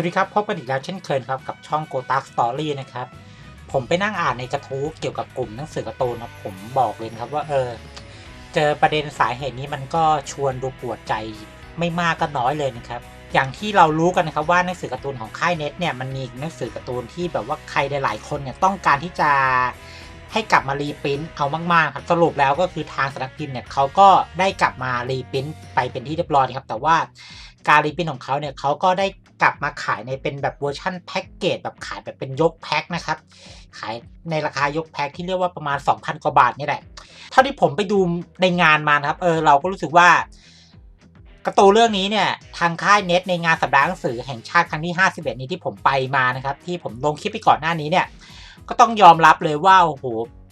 วัสดีครับ พบกันอีกแล้วเช่นเคยครับกับช่อง Go t a k Story นะครับ ผมไปนั่งอ่านในกระทู้เกี่ยวกับกลุ่มหนังสือการ์ตูนนะผมบอกเลยครับว่าเออ เจอประเด็นสาเหตุนี้มันก็ชวนดูปวดใจไม่มากก็น้อยเลยนะครับ อย่างที่เรารู้กันนะครับว่าหนังสือการ์ตูนของค่ายเน็ตเนี่ยมันมีหนังสือการ์ตูนที่แบบว่าใครหลายๆคนเนี่ยต้องการที่จะให้กลับมารีปรินท์เอามากๆครับสรุปแล้วก็คือทางสำนักพิมพ์เนี่ยเขาก็ได้กลับมารีปรินท์ไปเป็นที่เรียบร้อยครับแต่ว่าการรีปรินท์ของเขาเนี่ยเขาก็ได้ กลับมาขายในเป็นแบบเวอร์ชั่นแพ็กเกจแบบขายแบบเป็นยกแพ็คนะครับ ขายในราคายกแพ็คที่เรียกว่าประมาณ 2,000 กว่าบาทนี่แหละ เท่าที่ผมไปดูในงานมานครับ เออเราก็รู้สึกว่ากร์ตูเรื่องนี้เนี่ยทางค่ายเน็ตในงานสัปดาห์หนังสือแห่งชาติครั้งที่ 51 นี้ที่ผมไปมานะครับ ที่ผมลงคลิปไปก่อนหน้านี้เนี่ย ก็ต้องยอมรับเลยว่าโอ้โห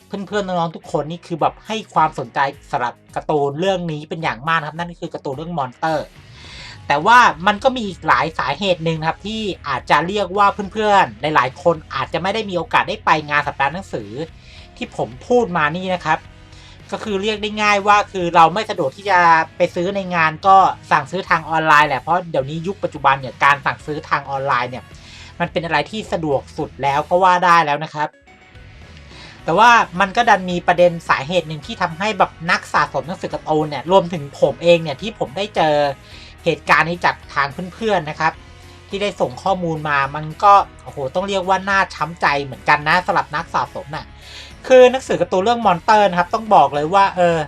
เพื่อนๆน้องๆทุกคนนี่คือแบบให้ความสนใจสำหรับการ์ตูนเรื่องนี้เป็นอย่างมากครับนั่นก็คือการ์ตูนเรื่องมอนเตอร์ แต่ว่ามันก็มีอีกหลายสาเหตุหนึ่งครับที่อาจจะเรียกว่าเพื่อนๆ หลายๆ คนอาจจะไม่ได้มีโอกาสได้ไปงานสัปดาห์หนังสือ ที่ผมพูดมานี่นะครับ ก็คือเรียกได้ง่ายว่าคือเราไม่สะดวกที่จะไปซื้อในงานก็สั่งซื้อทางออนไลน์แหละเพราะเดี๋ยวนี้ยุคปัจจุบันเนี่ยการสั่งซื้อทางออนไลน์เนี่ยมันเป็นอะไรที่สะดวกสุดแล้วก็ว่าได้แล้วนะครับ แต่ว่ามันก็ดันมีประเด็นสาเหตุหนึ่งที่ทำให้แบบนักสะสมหนังสือการ์ตูนเนี่ยรวมถึงผมเองเนี่ยที่ผมได้เจอ เหตุการณ์นี้จากทางเพื่อนๆนะครับ ที่ได้ส่งข้อมูลมามันก็โอ้โหต้องเรียกว่าน่าช้ำใจเหมือนกันนะสำหรับนักสะสมน่ะคือหนังสือการ์ตูนเรื่องมอนเตอร์นะครับต้องบอกเลยว่าเออ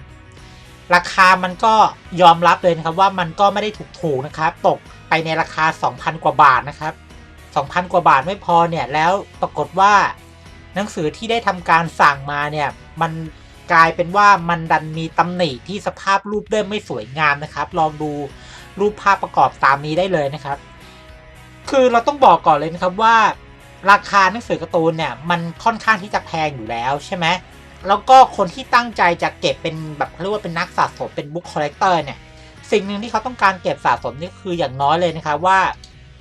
ราคามันก็ยอมรับเลยนะครับว่ามันก็ไม่ได้ถูกๆนะครับ ตกไปในราคา 2,000 กว่าบาทนะครับ 2,000 กว่าบาทไม่พอเนี่ยแล้วปรากฏว่าหนังสือที่ได้ทำการสั่งมาเนี่ยมันกลายเป็นว่ามันดันมีตำหนิที่สภาพรูปเล่มไม่สวยงามนะครับ ลองดู รูปภาพประกอบตามนี้ได้เลยนะครับ คือเราต้องบอกก่อนเลยนะครับว่า ราคาหนังสือการ์ตูนเนี่ยมันค่อนข้างที่จะแพงอยู่แล้วใช่ไหมแล้วก็คนที่ตั้งใจจะเก็บเป็นแบบเรียกว่าเป็นนักสะสมเป็นบุ๊กคอลเลกเตอร์เนี่ยสิ่งหนึ่งที่เขาต้องการเก็บสะสมนี่คืออย่างน้อยเลยนะครับว่า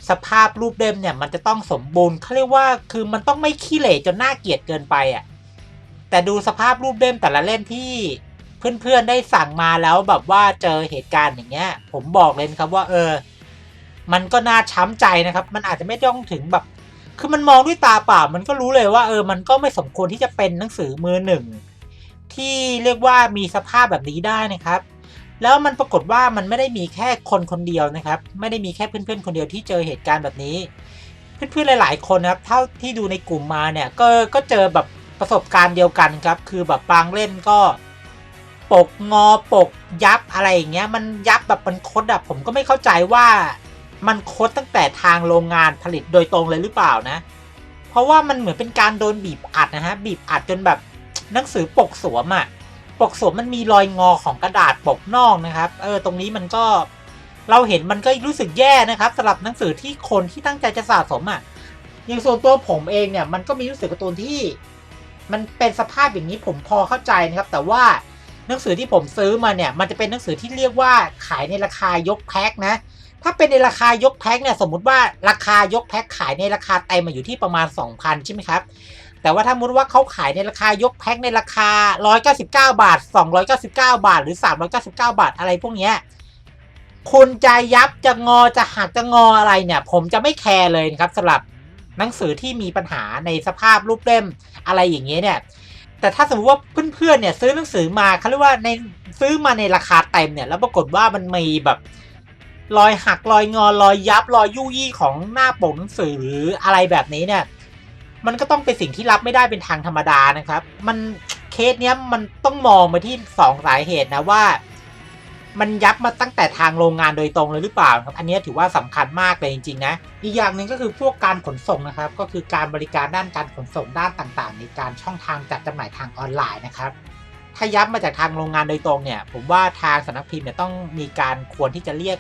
สภาพรูปเล่มเนี่ยมันจะต้องสมบูรณ์เขาเรียกว่าคือมันต้องไม่ขี้เหร่จนน่าเกลียดเกินไปอะแต่ดูสภาพรูปเล่มแต่ละเล่มที่ เพื่อนๆได้สั่งมาแล้วแบบว่าเจอเหตุการณ์อย่างเงี้ย ผมบอกเลยนครับว่า เออ มันก็น่าช้ำใจนะครับ มันอาจจะไม่ต้องถึงแบบ คือมันมองด้วยตาเปล่ามันก็รู้เลยว่า เออ มันก็ไม่สมควรที่จะเป็นหนังสือมือหนึ่งที่เรียกว่ามีสภาพแบบนี้ได้นะครับ แล้วมันปรากฏว่ามันไม่ได้มีแค่คนคนเดียวนะครับ ไม่ได้มีแค่เพื่อนๆคนเดียวที่เจอเหตุการณ์แบบนี้ เพื่อนๆหลาย ๆ คนนะครับเท่าที่ดูในกลุ่มมาเนี่ยก็ก็เจอแบบประสบการณ์เดียวกันครับ คือแบบบางเล่นก็ ปกงอปกยับอะไรอย่างเงี้ยมันยับแบบมันคดอะผมก็ไม่เข้าใจว่ามันคดตั้งแต่ทางโรงงานผลิตโดยตรงเลยหรือเปล่านะ เพราะว่ามันเหมือนเป็นการโดนบีบอัดนะฮะบีบอัดจนแบบหนังสือปกสวมอะปกสวมมันมีรอยงอของกระดาษปกนอกนะครับเออตรงนี้มันก็เราเห็นมันก็รู้สึกแย่นะครับสำหรับหนังสือที่คนที่ตั้งใจจะสะสมอะอย่างส่วนตัวผมเองเนี่ยมันก็มีหนังสือการ์ตูนที่ มันเป็นสภาพอย่างนี้ผมพอเข้าใจนะครับ แต่ว่า หนังสือที่ผมซื้อมาเนี่ยมันจะเป็นหนังสือที่เรียกว่าขายในราคายกแพ็คนะ ถ้าเป็นในราคายกแพ็คเนี่ยสมมุติว่าราคายกแพ็คขายในราคาเต็มมาอยู่ที่ประมาณ 2,000 ใช่ไหมครับ แต่ว่าถ้ามุติว่าเขาขายในราคายกแพ็คในราคา 199 บาท 299 บาท หรือ 399 บาทอะไรพวกเนี้ยคุณจะยับจะงอจะหักจะงออะไรเนี่ย ผมจะไม่แคร์เลยครับสำหรับหนังสือที่มีปัญหาในสภาพรูปเล่มอะไรอย่างเงี้ยเนี่ย แต่ถ้าสมมติว่าเพื่อนๆเนี่ยซื้อหนังสือมาเขาเรียกว่าในซื้อมาในราคาเต็มเนี่ยแล้วปรากฏว่ามันมีแบบรอยหักรอยงอรอยยับรอยยุ่ยี่ของหน้าปกหนังสือหรืออะไรแบบนี้เนี่ย มันก็ต้องเป็นสิ่งที่รับไม่ได้เป็นทางธรรมดานะครับ มันเคสเนี้ยมันต้องมองมาที่สองสาเหตุนะว่า มันยับมาตั้งแต่ทางโรงงานโดยตรงเลยหรือเปล่าครับ อันนี้ถือว่าสำคัญมากเลยจริงๆนะ อีกอย่างหนึ่งก็คือพวกการขนส่งนะครับ ก็คือการบริการด้านการขนส่งด้านต่างๆ ในการช่องทางจัดจำหน่ายทางออนไลน์นะครับ ถ้ายับมาจากทางโรงงานโดยตรงเนี่ย ผมว่าทางสำนักพิมพ์เนี่ยต้องมีการควรที่จะเรียก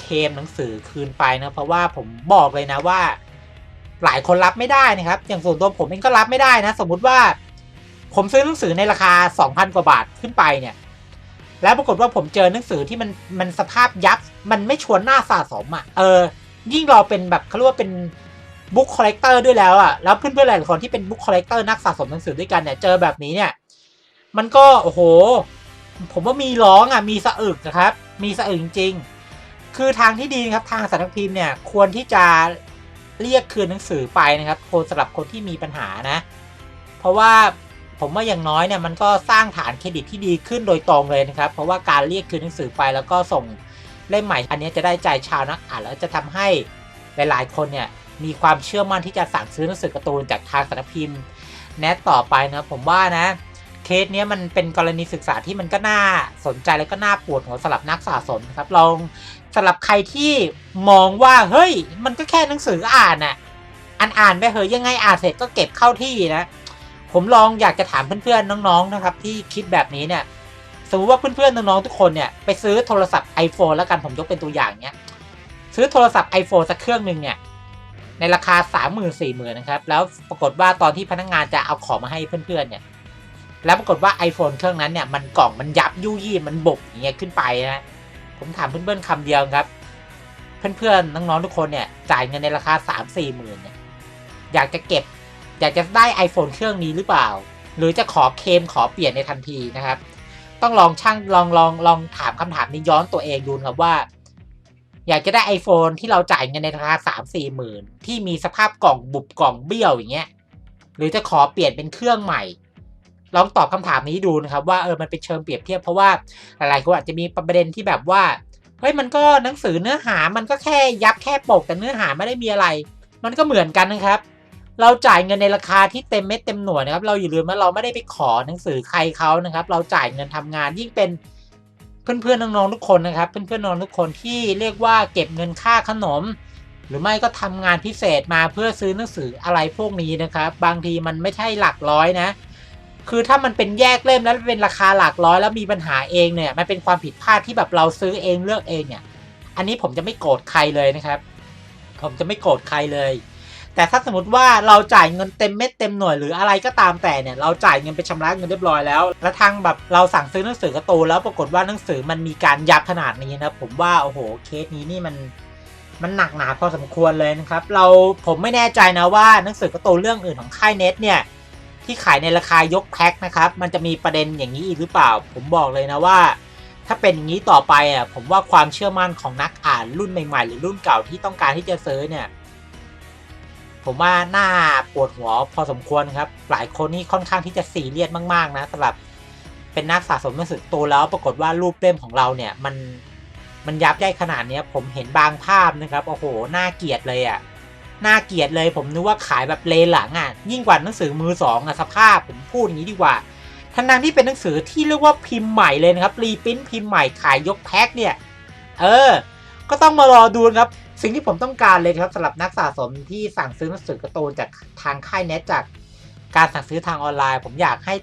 เคมหนังสือคืนไปนะเพราะว่าผมบอกเลยนะว่า หลายคนรับไม่ได้นะครับ อย่างส่วนตัวผมเองก็รับไม่ได้นะ สมมุติว่า ผมซื้อหนังสือในราคา 2,000 กว่าบาทขึ้นไปเนี่ย แล้วปรากฏว่าผมเจอหนังสือที่มันมันสภาพยับ มันไม่ชวนหน้าสะสมอะ เออ ยิ่งเราเป็นแบบเขาเรียกว่าเป็นบุ๊กคอลเลกเตอร์ด้วยแล้วอะ แล้วเพื่อนๆหลายคนที่เป็นบุ๊กคอลเลกเตอร์นักสะสมหนังสือด้วยกันเนี่ย เจอแบบนี้เนี่ย มันก็โอ้โห ผมว่ามีร้องอะ มีสะอึกนะครับ มีสะอึกจริงๆคือทางที่ดีครับ ทางสำนักพิมพ์เนี่ย ควรที่จะเรียกคืนหนังสือไปนะครับคนสำหรับคนที่มีปัญหานะ เพราะว่า ผมว่าอย่างน้อยเนี่ยมันก็สร้างฐานเครดิตที่ดีขึ้นโดยตรงเลยนะครับ เพราะว่าการเรียกคืนหนังสือไปแล้วก็ส่งเล่มใหม่ อันนี้จะได้ใจชาวนักอ่านแล้วจะทำให้หลาย ๆ คนเนี่ยมีความเชื่อมั่นที่จะสั่งซื้อหนังสือการ์ตูนจากทางสำนักพิมพ์แนทต่อไปนะผมว่านะเคสเนี้ยมันเป็นกรณีศึกษาที่มันก็น่าสนใจแล้วก็น่าปวดหัวสำหรับนักสะสมนะครับลองสำหรับใครที่มองว่าเฮ้ย มันก็แค่หนังสืออ่านน่ะอ่านอ่านไปเหอะยังไงอ่านเสร็จก็เก็บเข้าที่นะ ผมลองอยากจะถามเพื่อนๆน้องๆนะครับที่คิดแบบนี้เนี่ยสมมติว่าเพื่อนๆน้องๆทุกคนเนี่ยไปซื้อโทรศัพท์ iPhone แล้วกันผมยกเป็นตัวอย่างเนี้ยซื้อโทรศัพท์ iPhone สักเครื่องหนึ่งเนี่ยในราคาสามหมื่นสี่หมื่นนะครับ แล้วปรากฏว่าตอนที่พนักงานจะเอาของมาให้เพื่อนๆเนี่ย แล้วปรากฏว่า iPhone เครื่องนั้นเนี่ยมันกล่องมันยับยุยี่มันบกอย่างเงี้ยขึ้นไปนะผมถามเพื่อนๆคำเดียวครับ เพื่อนๆน้องๆทุกคนเนี่ยจ่ายเงินในราคาสามสี่หมื่นเนี่ยอยากจะเก็บ อยากจะได้ iPhone เครื่องนี้หรือเปล่า หรือจะขอเคมขอเปลี่ยนในทันทีนะครับ ต้องลองช่างลองลองลองถามคำถามนี้ย้อนตัวเองดูครับว่า อยากจะได้ iPhone ที่เราจ่ายเงินในราคาสามสี่หมื่นที่มีสภาพกล่องบุบกล่องเบี้ยวอย่างเงี้ยหรือจะขอเปลี่ยนเป็นเครื่องใหม่ ลองตอบคำถามนี้ดูนะครับ ว่าเออมันเป็นเชิงเปรียบเทียบเพราะว่าหลายๆคนอาจจะมีประเด็นที่แบบว่าเฮ้ยมันก็หนังสือเนื้อหามันก็แค่ยับแค่ปกแต่เนื้อหาไม่ได้มีอะไร มันก็เหมือนกันนะครับ เราจ่ายเงินในราคาที่เต็มเม็ดเต็มหน่วยนะครับ เราอย่าลืมว่าเราไม่ได้ไปขอหนังสือใครเขานะครับ เราจ่ายเงินทำงานยิ่งเป็นเพื่อนๆน้องๆทุกคนนะครับ เพื่อนๆน้องทุกคนที่เรียกว่าเก็บเงินค่าขนม หรือไม่ก็ทำงานพิเศษมาเพื่อซื้อหนังสืออะไรพวกนี้นะครับ บางทีมันไม่ใช่หลักร้อยนะ คือถ้ามันเป็นแยกเล่มแล้วเป็นราคาหลักร้อย แล้วมีปัญหาเองเนี่ยมันเป็นความผิดพลาดที่แบบเราซื้อเองเลือกเองเนี่ย อันนี้ผมจะไม่โกรธใครเลยนะครับ ผมจะไม่โกรธใครเลย แต่ถ้าสมมติว่าเราจ่ายเงินเต็มเม็ดเต็มหน่วยหรืออะไรก็ตามแต่เนี่ยเราจ่ายเงินไปชำระเงินเรียบร้อยแล้ว แล้วทางแบบเราสั่งซื้อหนังสือการ์ตูนแล้วปรากฏว่าหนังสือมันมีการยับขนาดนี้นะผมว่าโอ้โหเคสนี้นี่มันมันหนักหนาพอสมควรเลยนะครับเราผมไม่แน่ใจนะว่าหนังสือการ์ตูนเรื่องอื่นของค่ายเน็ตเนี่ยที่ขายในราคายกแพ็คนะครับมันจะมีประเด็นอย่างนี้อีกหรือเปล่า ผมบอกเลยนะว่า ถ้าเป็นอย่างนี้ต่อไปอะผมว่าความเชื่อมั่นของนักอ่านรุ่นใหม่ๆ หรือรุ่นเก่าที่ต้องการที่จะซื้อเนี่ย ผมว่าหน่าปวดหัวพอสมควรครับ หลายคนนี่ค่อนข้างที่จะซีเรียสมาก ๆ นะสำหรับเป็นนักสะสมหนังสือโตแล้วปรากฏว่ารูปเล่มของเราเนี่ยมันมันยับได้ขนาดนี้ผมเห็นบางภาพนะครับโอ้โหน่าเกลียดเลยอะน่าเกลียดเลย ผมนึกว่าขายแบบเลหลังอะยิ่งกว่าหนังสือมือสองอะสภาพผมพูดอย่างนี้ดีกว่าทั้งนั้นที่เป็นหนังสือที่เรียกว่าพิมพ์ใหม่เลยนะครับรีพิมพ์พิมพ์ใหม่ขายยกแพ็คเนี่ย เออ ก็ต้องมารอดูนะครับ สิ่งที่ผมต้องการเลยครับสำหรับนักสะสมที่สั่งซื้อหนังสือการ์ตูนจากทางค่ายเน็ตจากการสั่งซื้อทางออนไลน์ ผมอยากให้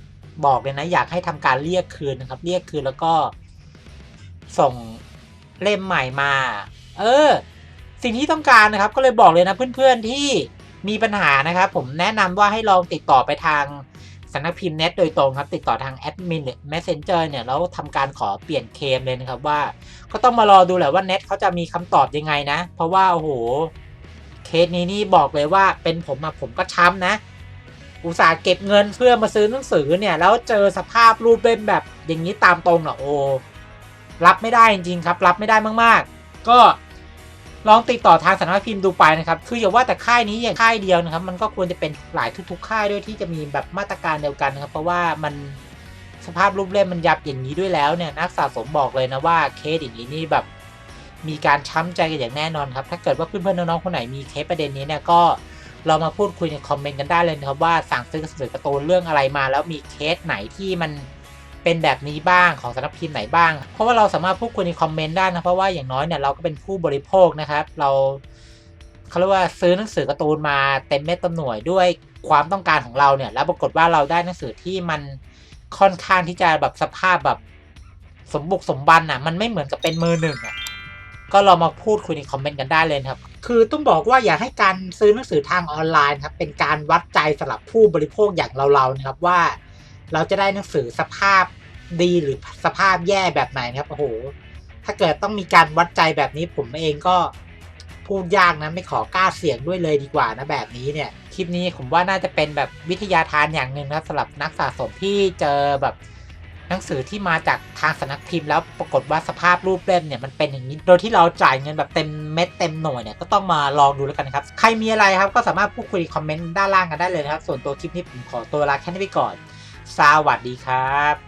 บอกเลยนะ อยากให้ทำการเรียกคืนนะครับ เรียกคืนแล้วก็ ส่งเล่มใหม่มา เออ สิ่งที่ต้องการนะครับ ก็เลยบอกเลยนะเพื่อนๆที่มีปัญหานะครับ ผมแนะนำว่าให้ลองติดต่อไปทาง สำนักพิมพ์เน็ตโดยตรงครับ ติดต่อทางแอดมินหรือ Messenger เนี่ยแล้วทำการขอเปลี่ยนเคมเลยนะครับว่า ก็ต้องมารอดูแหละว่าเน็ตเขาจะมีคำตอบยังไงนะ เพราะว่าโอ้โหเคสนี้นี่บอกเลยว่าเป็นผมอะผมก็ช้ำนะ อุตส่าห์เก็บเงินเพื่อมาซื้อหนังสือเนี่ย แล้วเจอสภาพรูปเล่มแบบอย่างนี้ตามตรงเหรอโอ้รับไม่ได้จริงๆครับ รับไม่ได้มาก ๆ ก็ ลองติดต่อทางสำนักพิมพ์ดูไปนะครับคืออย่าว่าแต่ค่ายนี้อย่างค่ายเดียวนะครับ มันก็ควรจะเป็นหลายทุก ๆ ค่ายด้วยที่จะมีแบบมาตรการเดียวกันนะครับ เพราะว่ามันสภาพรูปเล่มมันยับอย่างนี้ด้วยแล้วเนี่ยนักสะสมบอกเลยนะว่าเคสอย่างนี้นี่แบบมีการช้ำใจกันอย่างแน่นอนครับ ถ้าเกิดว่าเพื่อนๆน้องๆคนไหนมีเคสประเด็นนี้เนี่ยก็เรามาพูดคุยในคอมเมนต์กันได้เลยนะครับว่าสั่งซื้อหนังสือการ์ตูนเรื่องอะไรมา แล้วมีเคสไหนที่มัน เป็นแบบนี้บ้างของสำนักพิมพ์ไหนบ้าง เพราะว่าเราสามารถพูดคุยในคอมเมนต์ได้นะ เพราะว่าอย่างน้อยเนี่ยเราก็เป็นผู้บริโภคนะครับ เราเขาเรียกว่าซื้อหนังสือการ์ตูนมาเต็มเม็ดเต็มหน่วยด้วยความต้องการของเราเนี่ย แล้วปรากฏว่าเราได้หนังสือที่มันค่อนข้างที่จะแบบสภาพแบบสมบุกสมบันอะ มันไม่เหมือนกับเป็นมือหนึ่งอะก็เรามาพูดคุยในคอมเมนต์กันได้เลยครับ คือต้องบอกว่าอย่าให้การซื้อหนังสือทางออนไลน์ครับ เป็นการวัดใจสำหรับผู้บริโภคอย่างเราๆนะครับว่า เราจะได้หนังสือสภาพ ดีหรือสภาพแย่แบบไหนนะครับโอ้โห ถ้าเกิดต้องมีการวัดใจแบบนี้ผมเองก็พูดยากนะไม่ขอกล้าเสี่ยงด้วยเลยดีกว่านะแบบนี้เนี่ยคลิปนี้ผมว่าน่าจะเป็นแบบวิทยาทานอย่างหนึ่งนะสำหรับนักสะสมที่เจอแบบหนังสือที่มาจากทางสนักพิมพ์แล้วปรากฏว่าสภาพรูปเล่มเนี่ยมันเป็นอย่างนี้ โดยที่เราจ่ายเงินแบบเต็มเม็ดเต็มหน่วยเนี่ยก็ต้องมาลองดูแล้วกันนะครับ ใครมีอะไรครับก็สามารถพูดคุยคอมเมนต์ด้านล่างกันได้เลยนะครับ ส่วนตัวคลิปนี้ผมขอตัวลาแค่นี้ไปก่อน สวัสดีครับ